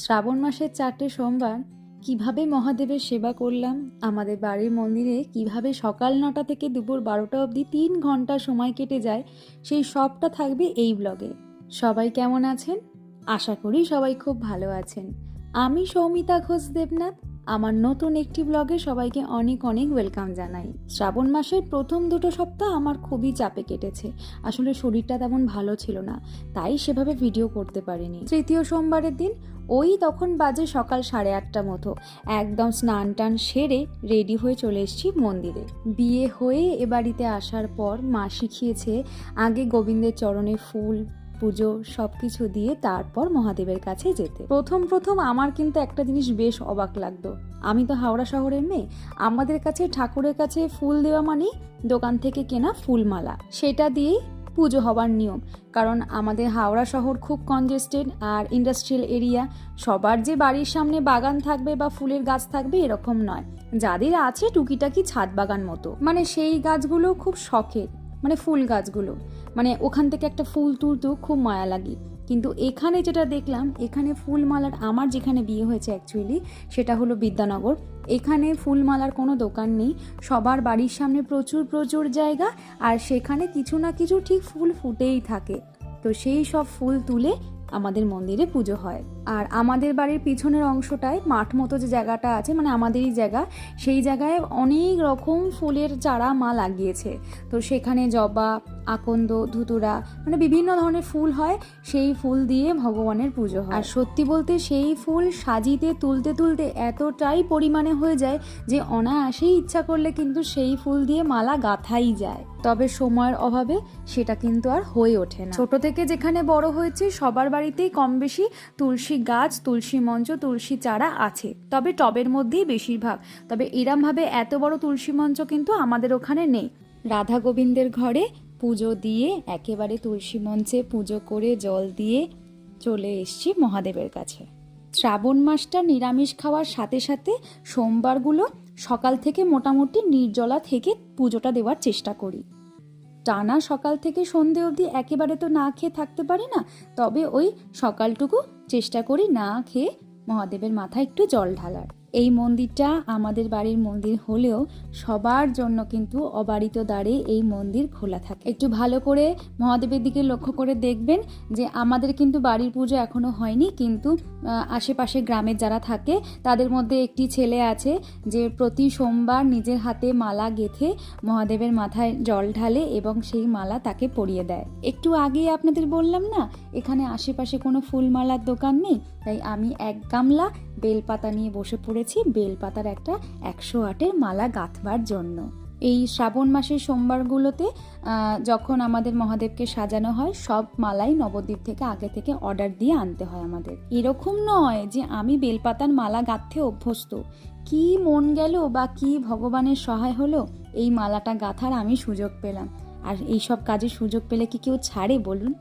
শ্রাবণ মাসের চারটে সোমবার কীভাবে মহাদেবের সেবা করলাম, আমাদের বাড়ির মন্দিরে কীভাবে সকাল নটা থেকে দুপুর বারোটা অবধি তিন ঘণ্টা সময় কেটে যায়, সেই সবটা থাকবে এই ব্লগে। সবাই কেমন আছেন? আশা করি সবাই খুব ভালো আছেন। আমি সৌমিতা ঘোষ দেবনাথ আমার নতুন একটি ব্লগে সবাইকে অনেক অনেক ওয়েলকাম জানাই। শ্রাবণ মাসের প্রথম দুটো সপ্তাহ আমার খুবই চাপে কেটেছে। আসলে শরীরটা তেমন ভালো ছিল না, তাই সেভাবে ভিডিও করতে পারিনি। তৃতীয় সোমবারের দিন ওই তখন বাজে সকাল সাড়ে আটটা মতো, একদম স্নান টান সেরে রেডি হয়ে চলে এসেছি মন্দিরে। বিয়ে হয়ে এ বাড়িতে আসার পর মা শিখিয়েছে, আগে গোবিন্দের চরণে ফুল পুজো সব কিছু দিয়ে তারপর মহাদেবের কাছে যেতে। প্রথম প্রথম আমার কিন্তু একটা জিনিস বেশ অবাক লাগতো। আমি তো হাওড়া শহরের মেয়ে। আমাদের কাছে, ঠাকুরের কাছে ফুল দেওয়া মানেই দোকান থেকে কেনা ফুলমালা। সেটা দিয়েই পুজো হবার নিয়ম। কারণ আমাদের হাওড়া শহর খুব কনজেস্টেড আর ইন্ডাস্ট্রিয়াল এরিয়া সবার যে বাড়ির সামনে বাগান থাকবে বা ফুলের গাছ থাকবে এরকম নয়। যাদের আছে টুকিটাকি ছাদ বাগান মতো। মানে সেই গাছগুলো খুব শখের। মানে ফুল গাছগুলো। মানে ওখান থেকে একটা ফুল তুলতেও খুব মায়া লাগে। কিন্তু এখানে যেটা দেখলাম, এখানে ফুলমালার, আমার যেখানে বিয়ে হয়েছে অ্যাকচুয়ালি সেটা হলো বিদ্যানগর। এখানে ফুলমালার কোনো দোকান নেই। সবার বাড়ির সামনে প্রচুর প্রচুর জায়গা আর সেখানে কিছু না কিছু ঠিক ফুল ফুটেই থাকে। তো সেই সব ফুল তুলে আমাদের মন্দিরে পুজো হয়। আর আমাদের বাড়ির পিছনের অংশটায় মাঠ মতো যে জায়গাটা আছে মানে আমাদেরই জায়গা, সেই জায়গায় অনেক রকম ফুলের চারা মা লাগিয়েছে। তো সেখানে জবা আকন্দ, ধুতুরা মানে বিভিন্ন ধরনের ফুল হয়, সেই ফুল দিয়ে ভগবানের পুজো হয়। আর সত্যি বলতে সেই ফুল সাজিতে, তুলতে তুলতে এতটাই পরিমাণে হয়ে যায় যে অনায়াসেই ইচ্ছা করলে কিন্তু সেই ফুল দিয়ে মালা গাঁথাই যায়। তবে সময়ের অভাবে সেটা কিন্তু আর হয়ে ওঠে না। ছোট থেকে যেখানে বড় হয়েছে, সবার বাড়িতেই কম বেশি তুলসী গাছ, তুলসী মঞ্চ, তুলসী চারা আছে। তবে টবের মধ্যেই বেশিরভাগ। তবে এরমভাবে এত বড় তুলসী মঞ্চ কিন্তু আমাদের ওখানে নেই। রাধা গোবিন্দের ঘরে পুজো দিয়ে একেবারে তুলসী মঞ্চে পুজো করে জল দিয়ে চলে এসছি মহাদেবের কাছে। শ্রাবণ মাসটা নিরামিষ খাওয়ার সাথে সাথে সোমবারগুলো সকাল থেকে মোটামুটি নির্জলা থেকে পুজোটা দেওয়ার চেষ্টা করি। টানা সকাল থেকে সন্ধে অবধি একেবারে তো না খেয়ে থাকতে পারি না, তবে ওই সকালটুকু চেষ্টা করি না খেয়ে মহাদেবের মাথায় একটু জল ঢালার। এই মন্দিরটা আমাদের বাড়ির মন্দির হলেও সবার জন্য কিন্তু অবারিত দ্বারে এই মন্দির খোলা থাকে। একটু ভালো করে মহাদেবের দিকে লক্ষ্য করে দেখবেন যে আমাদের কিন্তু বাড়ির পুজো এখনও হয়নি, কিন্তু আশেপাশে গ্রামের যারা থাকে, তাদের মধ্যে একটি ছেলে আছে যে প্রতি সোমবার নিজের হাতে মালা গেথে মহাদেবের মাথায় জল ঢালে এবং সেই মালা তাকে পরিয়ে দেয়। একটু আগেই আপনাদের বললাম না, এখানে আশেপাশে কোনো ফুলমালার দোকান নেই? তাই আমি এক গামলা বেলপাতা নিয়ে বসে পড়েছি বেলপাতার একটা একশো আটের মালা গাঁথবার জন্য। এই শ্রাবণ মাসের সোমবারগুলোতে যখন আমাদের মহাদেবকে সাজানো হয়, সব মালাই নবদ্বীপ থেকে আগে থেকে অর্ডার দিয়ে আনতে হয় আমাদের। এরকম নয় যে আমি বেলপাতার মালা গাঁথতে অভ্যস্ত। কি মন গেল বা কি ভগবানের সহায় হলো, এই মালাটা গাঁথার আমি সুযোগ পেলাম। আর এই সব কাজে সুযোগ পেলে কি কেউ ছাড়ে বলুন?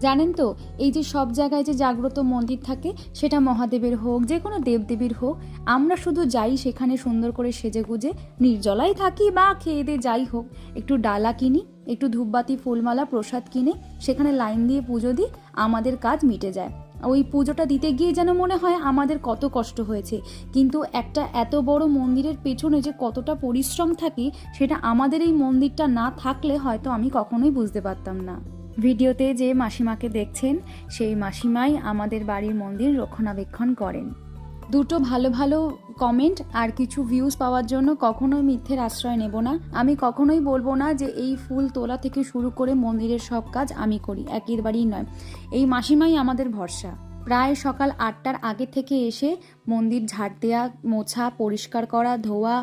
জানেন তো, এই যে সব জায়গায় যে জাগ্রত মন্দির থাকে, সেটা মহাদেবের হোক, যে কোনো দেবদেবীর হোক, আমরা শুধু যাই সেখানে সুন্দর করে সেজে গুজে নির্জলাই থাকি বা খেয়ে দিয়ে যাই হোক। একটু ডালা কিনি, একটু ধূপবাতি, ফুলমালা, প্রসাদ কিনে, সেখানে লাইন দিয়ে পুজো দিই, আমাদের কাজ মিটে যায়। ওই পুজোটা দিতে গিয়ে যেন মনে হয় আমাদের কত কষ্ট হয়েছে। কিন্তু একটা এত বড় মন্দিরের পেছনে যে কতটা পরিশ্রম থাকে, সেটা আমাদের এই মন্দিরটা না থাকলে হয়তো আমি কখনোই বুঝতে পারতাম না। ভিডিওতে যে মাসিমাকে দেখছেন, সেই মাসিমাই আমাদের বাড়ির মন্দির রক্ষণাবেক্ষণ করেন। দুটো ভালো ভালো কমেন্ট আর কিছু ভিউজ পাওয়ার জন্য কখনোই মিথ্যের আশ্রয় নেব না। আমি কখনোই বলব না যে এই ফুল তোলা থেকে শুরু করে মন্দিরের সব কাজ আমি করি, একের বাড়ি নয়। এই মাসিমাই আমাদের ভরসা। প্রায় সকাল আটটার আগে থেকে এসে মন্দির ঝাড় দেওয়া মোছা পরিষ্কার করা, ধোয়া,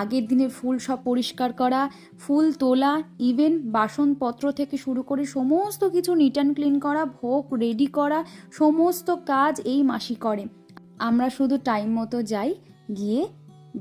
আগের দিনের ফুল সব পরিষ্কার করা, ফুল তোলা ইভেন বাসনপত্র থেকে শুরু করে সমস্ত কিছু নিট অ্যান্ড ক্লিন করা, ভোগ রেডি করা, সমস্ত কাজ এই মাসি করে। আমরা শুধু টাইম মতো যাই, গিয়ে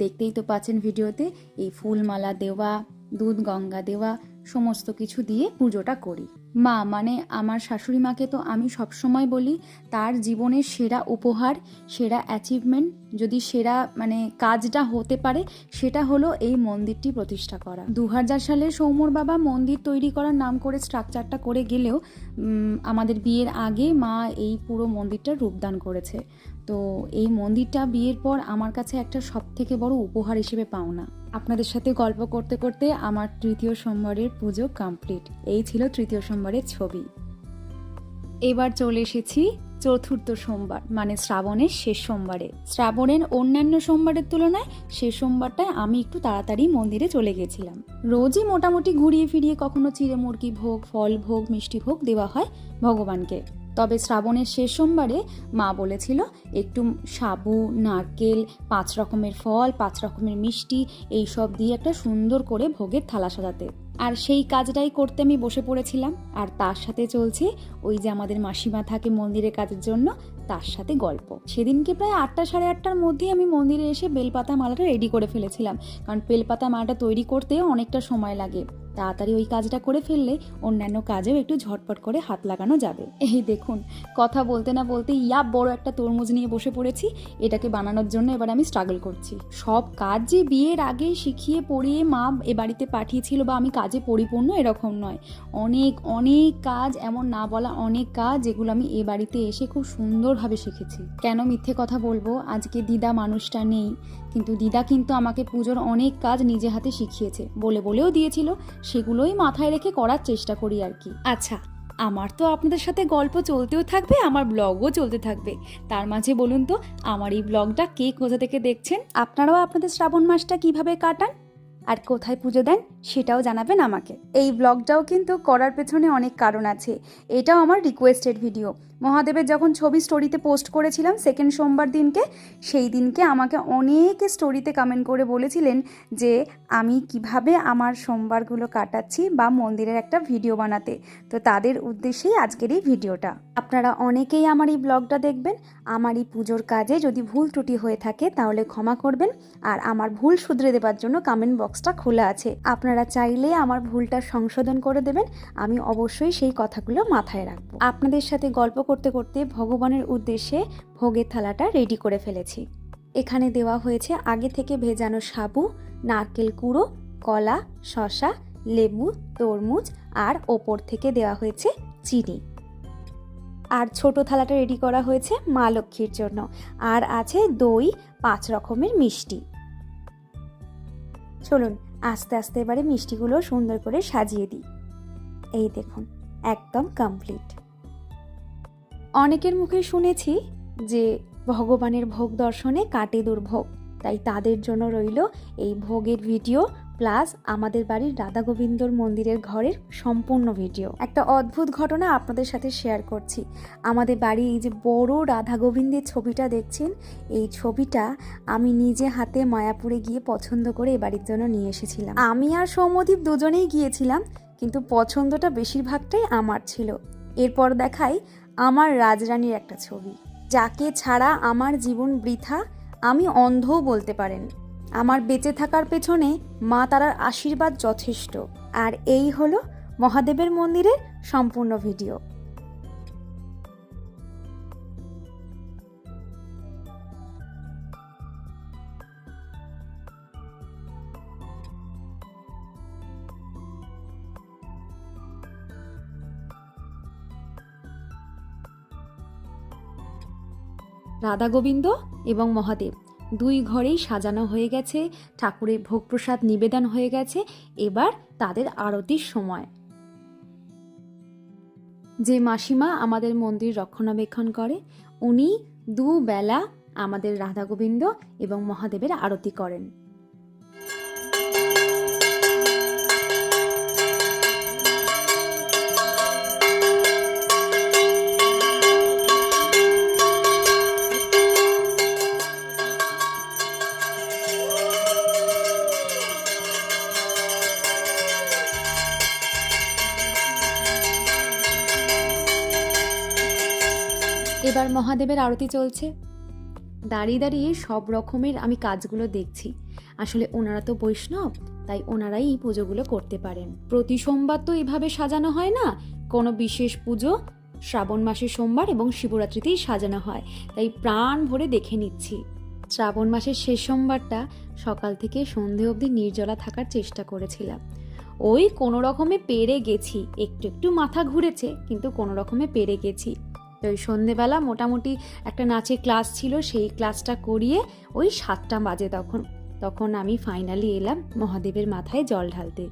দেখতেই তো পাচ্ছেন ভিডিওতে এই ফুলমালা দেওয়া, দুধ গঙ্গা দেওয়া, সমস্ত কিছু দিয়ে পুজোটা করি। মা মানে আমার শাশুড়ি মাকে তো আমি সবসময় বলি, তার জীবনের সেরা উপহার, সেরা অ্যাচিভমেন্ট যদি সেরা মানে কাজটা হতে পারে, সেটা হলো এই মন্দিরটি প্রতিষ্ঠা করা। দু হাজার সালে সৌমর বাবা মন্দির তৈরি করার নাম করে স্ট্রাকচারটা করে গেলেও আমাদের বিয়ের আগে মা এই পুরো মন্দিরটা রূপদান করেছে। তো এই মন্দিরটা বিয়ের পর আমার কাছে একটা সব থেকে বড় উপহার হিসেবে পাওনা। আপনাদের সাথে গল্প করতে করতে আমার তৃতীয় সোমবারের পুজো কমপ্লিট এই ছিল তৃতীয় সোমবারের ছবি। এবার চলে এসেছি চতুর্থ সোমবার মানে শ্রাবণের শেষ সোমবারে। শ্রাবণের অন্যান্য সোমবারের তুলনায় শেষ সোমবারটায় আমি একটু তাড়াতাড়ি মন্দিরে চলে গেছিলাম। রোজই মোটামুটি ঘুরিয়ে ফিরিয়ে কখনো চিড়ে মুরগি ভোগ, ফল ভোগ, মিষ্টি ভোগ দেওয়া হয় ভগবানকে। তবে শ্রাবণের শেষ সোমবারে মা বলেছিল, একটু সাবু, নারকেল, পাঁচ রকমের ফল, পাঁচ রকমের মিষ্টি, এই সব দিয়ে একটা সুন্দর করে ভোগের থালা সাজাতে। আর সেই কাজটাই করতে আমি বসে পড়েছিলাম। আর তার সাথে চলছে ওই যে আমাদের মাসিমা থাকে মন্দিরের কাজের জন্য, তার সাথে গল্প। সেদিনকে প্রায় আটটা সাড়ে আটটার মধ্যেই আমি মন্দিরে এসে বেলপাতা মালাটা রেডি করে ফেলেছিলাম। কারণ বেলপাতা মালাটা তৈরি করতে অনেকটা সময় লাগে। তাড়াতাড়ি ওই কাজটা করে ফেললে অন্যান্য কাজেও একটু ঝটপট করে হাত লাগানো যাবে। এই দেখুন, কথা বলতে না বলতে ইয়া বড় একটা তরমুজ নিয়ে বসে পড়েছি। এটাকে বানানোর জন্য এবার আমি স্ট্রাগল করছি। সব কাজ যে বিয়ের আগেই শিখিয়ে পড়িয়ে মা এ বাড়িতে পাঠিয়েছিল বা আমি কাজে পরিপূর্ণ এরকম নয়। অনেক অনেক কাজ, এমন না বলা অনেক কাজ যেগুলো আমি এ বাড়িতে এসে খুব সুন্দরভাবে শিখেছি। কেন মিথ্যে কথা বলব? আজকে দিদা মানুষটা নেই। কিন্তু দিদা কিন্তু আমাকে পুজোর অনেক কাজ নিজে হাতে শিখিয়েছে। বলে বলেও দিয়েছিল সেগুলোই মাথায় রেখে করার চেষ্টা করি আর কি। আচ্ছা আমার তো আপনাদের সাথে গল্প চলতেও থাকবে আমার ব্লগও চলতে থাকবে। তার মাঝে বলুন তো আমার এই ব্লগটা কে কোথা থেকে দেখছেন? আপনারাও আপনাদের শ্রাবণ মাসটা কীভাবে কাটান? আর কোথায় পুজো দেন সেটাও জানাবেন আমাকে। এই ব্লগটাও কিন্তু করার পেছনে অনেক কারণ আছে। এটাও আমার রিকোয়েস্টেড ভিডিও মহাদেবের যখন ছবি স্টোরিতে পোস্ট করেছিলাম সেকেন্ড সোমবার দিনকে, সেই দিনকে আমাকে অনেকে স্টোরিতে কমেন্ট করে বলেছিলেন যে, আমি কীভাবে আমার সোমবারগুলো কাটাচ্ছি বা মন্দিরের একটা ভিডিও বানাতে? তো তাদের উদ্দেশ্যেই আজকের এই ভিডিওটা আপনারা অনেকেই আমার এই ব্লগটা দেখবেন। আমার এই পুজোর কাজে যদি ভুল ত্রুটি হয়ে থাকে, তাহলে ক্ষমা করবেন। আর আমার ভুল শুধরে দেবার জন্য কমেন্ট বক্সটা খোলা আছে। আপনারা চাইলে আমার ভুলটা সংশোধন করে দেবেন। আমি অবশ্যই সেই কথাগুলো মাথায় রাখব। আপনাদের সাথে গল্প করতে করতে ভগবানের উদ্দেশ্যে ভোগের থালাটা রেডি করে ফেলেছি। এখানে দেওয়া হয়েছে আগে থেকে ভেজানো সাবু, নারকেল কুড়ো, কলা শশা লেবু, তরমুজ আর ওপর থেকে দেওয়া হয়েছে চিনি। আর ছোট থালাটা রেডি করা হয়েছে মা লক্ষ্মীর জন্য। আর আছে দই, পাঁচ রকমের মিষ্টি। চলুন, আস্তে আস্তে এবারে মিষ্টিগুলো সুন্দর করে সাজিয়ে দিই। এই দেখুন, একদম কমপ্লিট অনেকের মুখে শুনেছি যে ভগবানের ভোগ দর্শনে কাটে দুর্ভোগ তাই তাদের জন্য রইল এই ভোগের ভিডিও প্লাস আমাদের বাড়ির রাধা গোবিন্দর মন্দিরের ঘরের সম্পূর্ণ ভিডিও। একটা অদ্ভুত ঘটনা আপনাদের সাথে শেয়ার করছি। আমাদের বাড়ি এই যে বড় রাধা গোবিন্দের ছবিটা দেখছেন, এই ছবিটা আমি নিজে হাতে মায়াপুরে গিয়ে পছন্দ করে এ বাড়ির জন্য নিয়ে এসেছিলাম। আমি আর সৌমদীপ দুজনেই গিয়েছিলাম, কিন্তু পছন্দটা বেশিরভাগটাই আমার ছিল। এরপর দেখাই আমার রাজরানীর একটা ছবি, যাকে ছাড়া আমার জীবন বৃথা, আমি অন্ধও বলতে পারেন। আমার বেঁচে থাকার পেছনে মা তারার আশীর্বাদ যথেষ্ট। আর এই হলো মহাদেবের মন্দিরের সম্পূর্ণ ভিডিও। রাধা গোবিন্দ এবং মহাদেব। দুই ঘরেই সাজানো হয়ে গেছে, ঠাকুরের ভোগ প্রসাদ নিবেদন হয়ে গেছে, এবার তাদের আরতির সময়। যে মাসিমা আমাদের মন্দির রক্ষণাবেক্ষণ করে, উনি দুবেলা আমাদের রাধা গোবিন্দ এবং মহাদেবের আরতি করেন। মহাদেবের আরতি চলছে। দাঁড়িয়ে দাঁড়িয়ে সব রকমের আমি কাজগুলো দেখছি। আসলে ওনারা তো বৈষ্ণব, তাই ওনারাই এই পুজোগুলো করতে পারেন। প্রতি সোমবার তো এভাবে সাজানো হয় না। কোনো বিশেষ পুজো শ্রাবণ মাসের সোমবার এবং শিবরাত্রিতেই সাজানো হয়। তাই প্রাণ ভরে দেখে নিচ্ছি। শ্রাবণ মাসের শেষ সোমবারটা সকাল থেকে সন্ধে অবধি নির্জলা থাকার চেষ্টা করেছিলাম। ওই কোনো রকমে পেরে গেছি। একটু একটু মাথা ঘুরেছে, কিন্তু কোনো রকমে পেরে গেছি। তো ওই সন্ধেবেলা মোটামুটি একটা নাচের ক্লাস ছিল, সেই ক্লাসটা করিয়ে ওই সাতটা বাজে তখন তখন আমি ফাইনালি এলাম মহাদেবের মাথায় জল ঢালতে।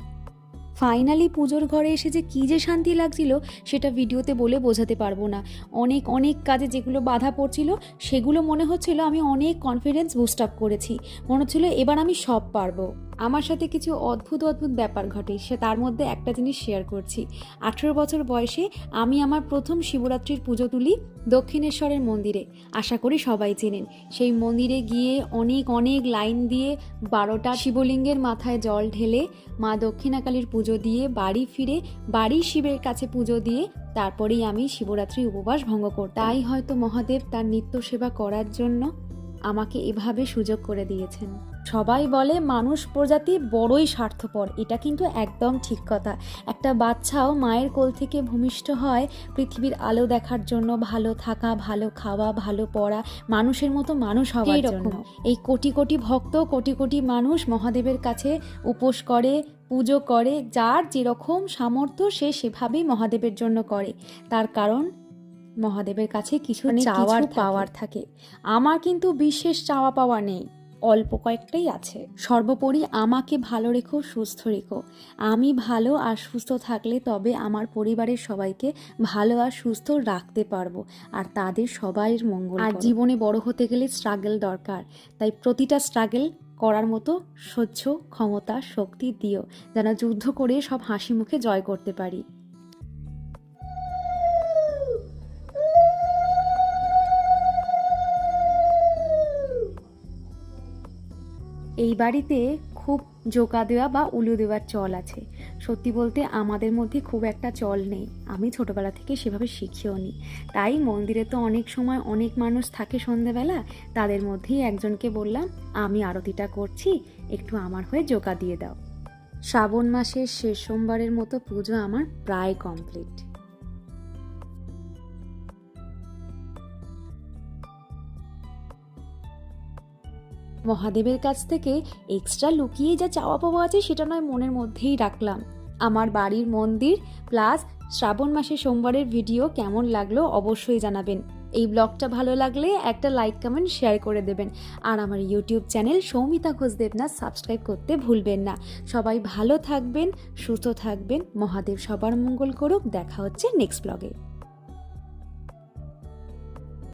ফাইনালি পুজোর ঘরে এসে যে কী যে শান্তি লাগছিল, সেটা ভিডিওতে বলে বোঝাতে পারব না। অনেক অনেক কাজে যেগুলো বাধা পড়ছিল, সেগুলো মনে হচ্ছিল আমি অনেক কনফিডেন্স বুস্ট আপ করেছি। মনে হচ্ছিল এবার আমি সব পারব। আমার সাথে কিছু অদ্ভুত অদ্ভুত ব্যাপার ঘটে, সে তার মধ্যে একটা জিনিস শেয়ার করছি। আঠেরো বছর বয়সে আমি আমার প্রথম শিবরাত্রির পুজো তুলি দক্ষিণেশ্বরের মন্দিরে। আশা করি সবাই চেনেন। সেই মন্দিরে গিয়ে অনেক অনেক লাইন দিয়ে বারোটা শিবলিঙ্গের মাথায় জল ঢেলে মা দক্ষিণাকালীর পুজো দিয়ে বাড়ি ফিরে, বাড়ি শিবের কাছে পুজো দিয়ে তারপরেই আমি শিবরাত্রি উপবাস ভঙ্গ করি তাই হয়তো মহাদেব তার নিত্য সেবা করার জন্য আমাকে এভাবে সুযোগ করে দিয়েছেন। সবাই বলে মানুষ প্রজাতি বড়ই স্বার্থপর। এটা কিন্তু একদম ঠিক কথা। একটা বাচ্চাও মায়ের কোল থেকে ভূমিষ্ঠ হয় পৃথিবীর আলো দেখার জন্য ভালো থাকা ভালো খাওয়া ভালো পড়া মানুষের মতো মানুষ হওয়ার জন্য। এই কোটি কোটি ভক্ত কোটি কোটি মানুষ মহাদেবের কাছে উপোস করে পুজো করে যার যেরকম সামর্থ্য সে সেভাবেই মহাদেবের জন্য করে। তার কারণ মহাদেবের কাছে কিছু চাওয়ার পাওয়ার থাকে। আমার কিন্তু বিশেষ চাওয়া পাওয়া নেই। অল্প কয়েকটাই আছে। সর্বোপরি আমাকে ভালো রেখো সুস্থ রেখো। আমি ভালো আর সুস্থ থাকলে তবে আমার পরিবারের সবাইকে ভালো আর সুস্থ রাখতে পারব আর তাদের সবাইয়ের মঙ্গল আর জীবনে বড় হতে গেলে স্ট্রাগল দরকার। তাই প্রতিটা স্ট্রাগল করার মতো সহ্য ক্ষমতা শক্তি দিও যেন যুদ্ধ করে সব হাসি মুখে জয় করতে পারি। এই বাড়িতে খুব জোকা দেওয়া বা উলু দেওয়ার চল আছে। সত্যি বলতে আমাদের মধ্যে খুব একটা চল নেই। আমি ছোটবেলা থেকে সেভাবে শিখিও নি। তাই মন্দিরে তো অনেক সময় অনেক মানুষ থাকে সন্ধেবেলা, তাদের মধ্যেই একজনকে বললাম, আমি আরতিটা করছি, একটু আমার হয়ে জোকা দিয়ে দাও। শ্রাবণ মাসের শেষ সোমবারের মতো পুজো আমার প্রায় কমপ্লিট। মহাদেবের কাছ থেকে এক্সট্রা লুকিয়ে যা চাওয়া পাওয়া আছে সেটা নয় মনের মধ্যেই রাখলাম। আমার বাড়ির মন্দির প্লাস শ্রাবণ মাসে সোমবারের ভিডিও কেমন লাগল অবশ্যই জানাবেন। এই ব্লগটা ভালো লাগলে একটা লাইক কমেন্ট শেয়ার করে দেবেন। আর আমার YouTube channel Soumita Ghosh Debnath subscribe করতে ভুলবেন না। সবাই ভালো থাকবেন, সুস্থ থাকবেন। মহাদেব সবার মঙ্গল করুক। দেখা হচ্ছে নেক্সট ব্লগে